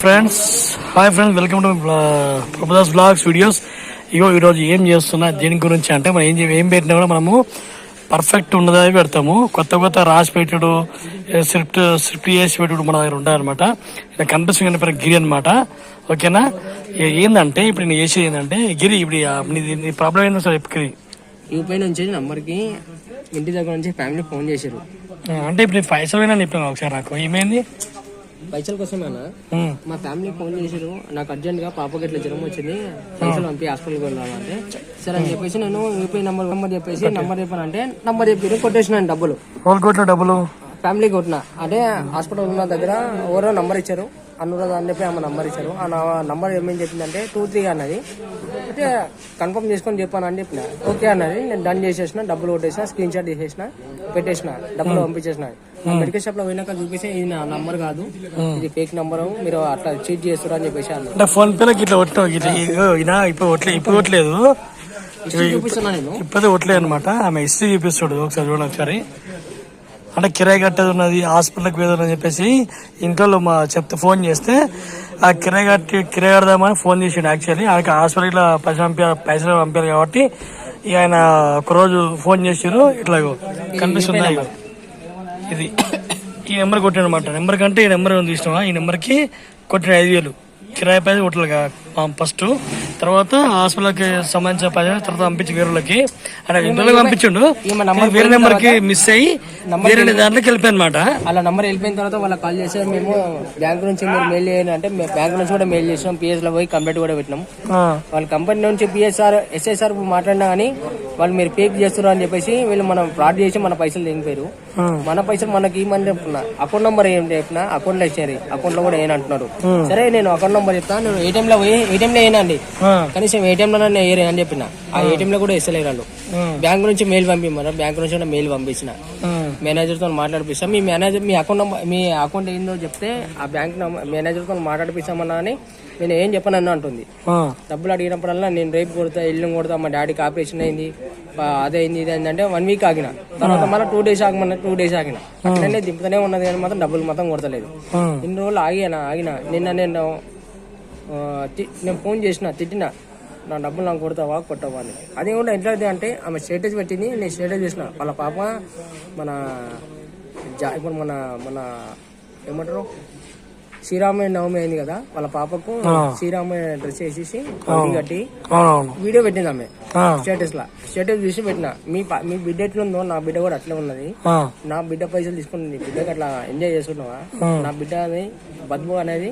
Friends hi friends welcome to Prabhudas blogs videos ఇగో ఈరోజు ఏం చేస్తున్నా దేని గురించి అంటే మనం ఏం ఏం పెట్టినా కూడా మనము పర్ఫెక్ట్ ఉన్నదే పెడతాము. కొత్త కొత్త రాసి పెట్టుడు స్క్రిప్ట్ స్క్రిప్ట్ చేసి పెట్టుడు మన దగ్గర ఉంటాయన్నమాట ఇక్కడ కనిపిస్తుంది పేరు గిరి అనమాట ఓకేనా? ఏందంటే ఇప్పుడు నేను చేసేది ఏంటంటే గిరి ఇప్పుడు నీ ప్రాబ్లం ఏందో సార్ గిరి. యూపీ నుంచి నంబర్కి ఇంటి దగ్గర నుంచి ఫ్యామిలీ ఫోన్ చేశారు. అంటే ఇప్పుడు నీ పైసలు అయినా చెప్పాను ఒకసారి నాకు. ఏమైంది? పైసల కోసమేనా ఉమ్, మా ఫ్యామిలీ ఫోన్ చేశారు. నాకు అర్జెంట్గా పాపకి ఇట్లా జ్వరం వచ్చింది పైసలు పంపి హాస్పిటల్కి వెళ్ళాలంటే సరే అని చెప్పేసి నేను యూపీ నంబర్ నెంబర్ చెప్పేసి నంబర్ చెప్పానంటే నంబర్ చెప్పి కొట్టేసినాను డబ్బులు. డబ్బులు? ఫ్యామిలీ కొట్టిన. అంటే హాస్పిటల్ ఉన్న దగ్గర ఎవరో నంబర్ ఇచ్చారు. అనురాధ అని చెప్పి ఆమె నంబర్ ఇచ్చారు. ఆ నంబర్ ఏమేం చెప్పిందంటే టూ త్రీ అన్నది. అయితే కన్ఫర్మ్ చేసుకొని చెప్పాను అని చెప్పిన. ఓకే అన్నది. నేను డన్ చేసేసిన డబ్బులు కొట్టేసిన స్క్రీన్ షాట్ తీసేసిన పెట్టేసిన డబ్బులు పంపించేసిన. మెడికల్ షాప్లో పోయినాక చూపిస్తే ఇది నా నంబర్ కాదు. ఇది ఫేక్ నంబర్. మీరు అట్లా చీట్ చేస్తారు అని చెప్పేసి అన్నారు. అంటే ఫోన్ పేలోకి ఇట్లా ఇప్పుడు కొట్టలే ఇప్పుడు కొట్టలేదు. ఇప్పుడే కొట్టలేదు అనమాట ఆమె హిస్టరీ చూపిస్తాడు ఒకసారి చూడండి ఒకసారి. అంటే కిరాయి కట్టేది ఉన్నది హాస్పిటల్కి పోయేది అని చెప్పేసి ఇంట్లో మా చెప్తే ఫోన్ చేస్తే ఆ కిరాయి కట్టి కిరాయి కడదామని ఫోన్ చేసిండు యాక్చువల్లీ ఆయనకి హాస్పిటల్ పైసలు పంపారు పైసలు పంపారు కాబట్టి ఇక ఆయన ఒకరోజు ఫోన్ చేసారు ఇట్లా కనిపిస్తున్నాయి కనిపిస్తుంది ఇది. ఈ నెంబర్ కొట్టాడు అనమాట నెంబర్ కంటే ఈ నెంబర్ ఉంది ఈ నెంబర్కి కొట్టిన ఐదు వేలు. కిరాయి పైసలు కొట్టలుగా ఫస్ట్. తర్వాత హాస్పిటల్కి సంబంధించిన పైసలు తర్వాత పంపించి వేరేలకి. అంటే ఇంట్లో పంపించిండు. వేరే నెంబర్కి మిస్ అయ్యి వేరే దాంట్లోకి వెళ్ళిపోయి అనమాట అలా నంబర్ వెళ్ళిపోయిన తర్వాత వాళ్ళకి కాల్ చేసి మేము బ్యాంక్ నుంచి మీరు మెయిల్ చేయండి అంటే మేము బ్యాంక్ నుంచి కూడా మెయిల్ చేసినాం. పిఎస్లో పోయి కంప్లైంట్ కూడా పెట్టినాం. వాళ్ళ కంపెనీ నుంచి పిఎస్ఆర్ ఎస్ఐసార్ మాట్లాడినా కానీ వాళ్ళు మీరు ఫేక్ చేస్తున్నారు అని చెప్పేసి వీళ్ళు మనం ఫ్రాడ్ చేసి మన పైసలు దిగిపోయారు మన పైసలు మనకి ఇవ్వమని చెప్తున్నా అకౌంట్ నెంబర్ ఏం చెప్పినా అకౌంట్లో ఇచ్చారు అకౌంట్లో కూడా ఏం అంటున్నారు. సరే నేను అకౌంట్ నెంబర్ చెప్తాను నేను ఏటీఎం లో పోయి ఏటీఎం లో ఏనండి కనీసం ఏటీఎం లో వేయరే అని చెప్పిన. ఆ ఏటీఎం లో కూడా ఇస్తలేరు వాళ్ళు. బ్యాంక్ నుంచి మెయిల్ పంపిమ్మన్నారు బ్యాంక్ నుంచి కూడా మెయిల్ పంపించిన. మేనేజర్తో మాట్లాడిపిస్తాం. మీ మేనేజర్ మీ అకౌంట్ నంబర్ మీ అకౌంట్ ఏందో చెప్తే ఆ బ్యాంక్ మేనేజర్తో మాట్లాడిపిస్తామన్నా అని నేను ఏం చెప్పనన్నా అంటుంది. డబ్బులు అడిగినప్పుడల్లా నేను రేపు కొడతా ఇల్లు కొడతా మా డాడీకి ఆపరేషన్ అయింది అదే అయింది ఇది వన్ వీక్ ఆగిన. తర్వాత మళ్ళీ టూ డేస్ ఆగమన్నా టూ డేస్ ఆగిన. అట్లనే దింపుతూనే ఉన్నది కానీ మాత్రం డబ్బులు మొత్తం కొడతలేదు. ఇన్ని రోజులు ఆగిన ఆగిన. నిన్న నేను నేను ఫోన్ చేసిన తిట్టిన. నా డబ్బులు నాకు కొడతావా కొట్టవా అని. అది కూడా ఎట్లా అంటే ఆమె స్టేటస్ పెట్టింది నేను స్టేటస్ చేసిన. వాళ్ళ పాప మన జా- ఇప్పుడు మన మన ఏమంటారు? శ్రీరామ నవమి అయింది కదా వాళ్ళ పాపకు శ్రీరామ డ్రెస్ వేసేసి కట్టి వీడియో పెట్టింది ఆమె స్టేటస్ లా. స్టేటస్ చూసి పెట్టిన మీ మీ బిడ్డ ఎట్లుందో నా బిడ్డ కూడా అట్లే ఉన్నది. నా బిడ్డ పైసలు తీసుకుని నీ బిడ్డకి అట్లా ఎంజాయ్ చేసుకున్నావా నా బిడ్డ అని బతుకు అనేది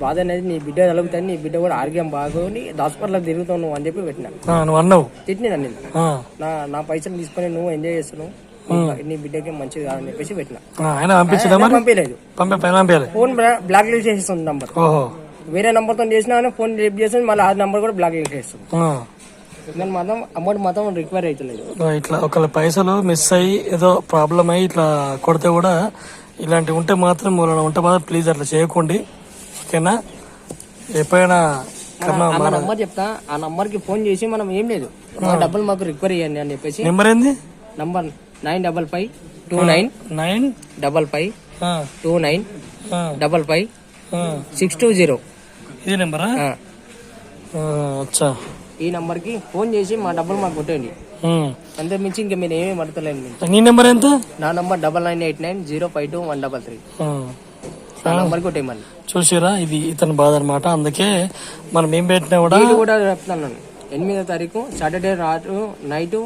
బాధ అనేది నీ బిడ్డ తలుగుతుంది నీ బిడ్డ కూడా ఆరోగ్యం బాగుండి హాస్పిటల్ తిరుగుతావు నువ్వు అని చెప్పి పెట్టిన. ఆ, నువ్వు అన్నావు. తిట్టిన నేను ఆ, నా నా పైసలు తీసుకొని నువ్వు ఎంజాయ్ చేస్తున్నావు. నీ- బిడ్డకి మంచిది కాదని చెప్పేసి పెట్టిన. ఆయన పంపించదా మరి? పంపించలేదు. పంపే పైన పంపించాలి ఫోన్ బ్లాక్ లిస్ట్ చేసేస్తుంది నంబర్. ఓహో. వేరే నంబర్తో చేసినా కానీ ఫోన్ రేపు చేస్తుంది మళ్ళీ ఆ నంబర్ కూడా బ్లాక్ లిస్ట్ చేస్తుంది. నేను మాత్రం అమౌంట్ మాత్రం రిక్వైర్ అవుతలేదు ఇట్లా ఒకళ్ళ పైసలు మిస్ అయ్యి ఏదో ప్రాబ్లం అయ్యి ఇట్లా కొడితే కూడా ఇలాంటివి ఉంటే మాత్రం మూలన ఉంటే మాత్రం ప్లీజ్ అట్లా చేయకండి. ఓకేనా? ఎప్పుడైనా నంబర్ చెప్తా ఆ నంబర్కి ఫోన్ చేసి మనం ఏం లేదు. డబ్బులు మాకు రిక్వైర్ ఇవ్వండి అని చెప్పేసి. నెంబర్ ఏంది? Number nine double five two nine nine? Double five two nine double five. Six two zero ఇది నెంబరా? అచ్చా. ఈ నంబర్కి ఫోన్ చేసి మా డబ్బులు మాకు కొట్టండి. అంతే మించి ఇంకా మీరు ఏమీ పడతలేండి మీరు నీ నెంబర్ ఎంత? నా number double nine eight nine zero five two one double three. Number కొట్టేయమని. చూసిరా ఇది ఇతని బాధ అనమాట అందుకే మనం ఏం పెట్టినా కూడా కూడా చెప్తున్నాను ఎనిమిదో తారీఖు సాటర్డే రాత్రి నైట్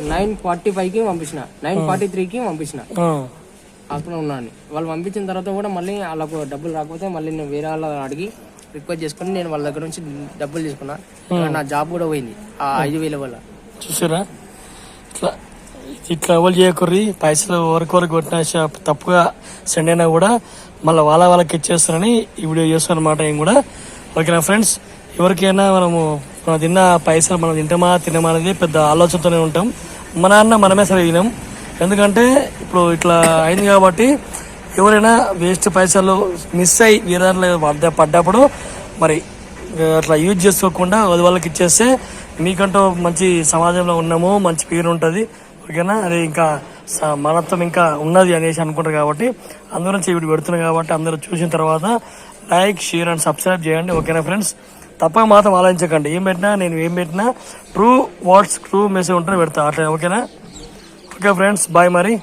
నైన్ ఫార్టీ ఫైవ్కి పంపించిన. నైన్ ఫార్టీ త్రీకి పంపించిన. ఆ, హాస్పిటల్ ఉన్నాను. వాళ్ళు పంపించిన తర్వాత కూడా మళ్ళీ వాళ్ళకు డబ్బులు రాకపోతే మళ్ళీ నేను వేరే వాళ్ళ అడిగి రిక్వెస్ట్ చేసుకుని నేను వాళ్ళ దగ్గర నుంచి డబ్బులు తీసుకున్నా. నా జాబ్ కూడా పోయింది. ఆ ఐదు వేల వల్ల. చూసారా? ఇట్లా ఇట్లా ఎవరు చేయకూర్రి పైసలు ఎవరికొరకు కొట్టినా షా- తప్పుగా సెండ్ అయినా కూడా మళ్ళీ వాళ్ళ వాళ్ళకి ఇచ్చేస్తారని ఈ వీడియో చేస్తాను అనమాట నేను కూడా. ఓకేనా ఫ్రెండ్స్ ఎవరికైనా మనము మనం తిన్న పైసలు మనం తింటామా తినమా అనేది పెద్ద ఆలోచనతోనే ఉంటాం. మన అన్న మనమే సరే ఎందుకంటే ఇప్పుడు ఇట్లా అయింది కాబట్టి ఎవరైనా వేస్ట్ పైసలు మిస్ అయ్యి వేరే పడ్డ పడ్డప్పుడు మరి అట్లా యూజ్ చేసుకోకుండా అది వాళ్ళకి ఇచ్చేస్తే మీకంటూ మంచి సమాజంలో ఉన్నాము మంచి పేరు ఉంటుంది. ఓకేనా? అది ఇంకా మనత్వం ఇంకా ఉన్నది అనేసి అనుకుంటారు కాబట్టి అందరూ చెవిటి పెడుతున్నారు కాబట్టి అందరూ చూసిన తర్వాత లైక్ షేర్ అండ్ సబ్స్క్రైబ్ చేయండి. ఓకేనా ఫ్రెండ్స్? తప్పక మాత్రం ఆలోచించకండి. ఏం పెట్టినా నేను ఏం పెట్టినా ట్రూ వాట్స్ ట్రూ మెసేజ్ ఉంటే పెడతా. అట్లా ఓకేనా? ఓకే ఫ్రెండ్స్ బాయ్ మరి.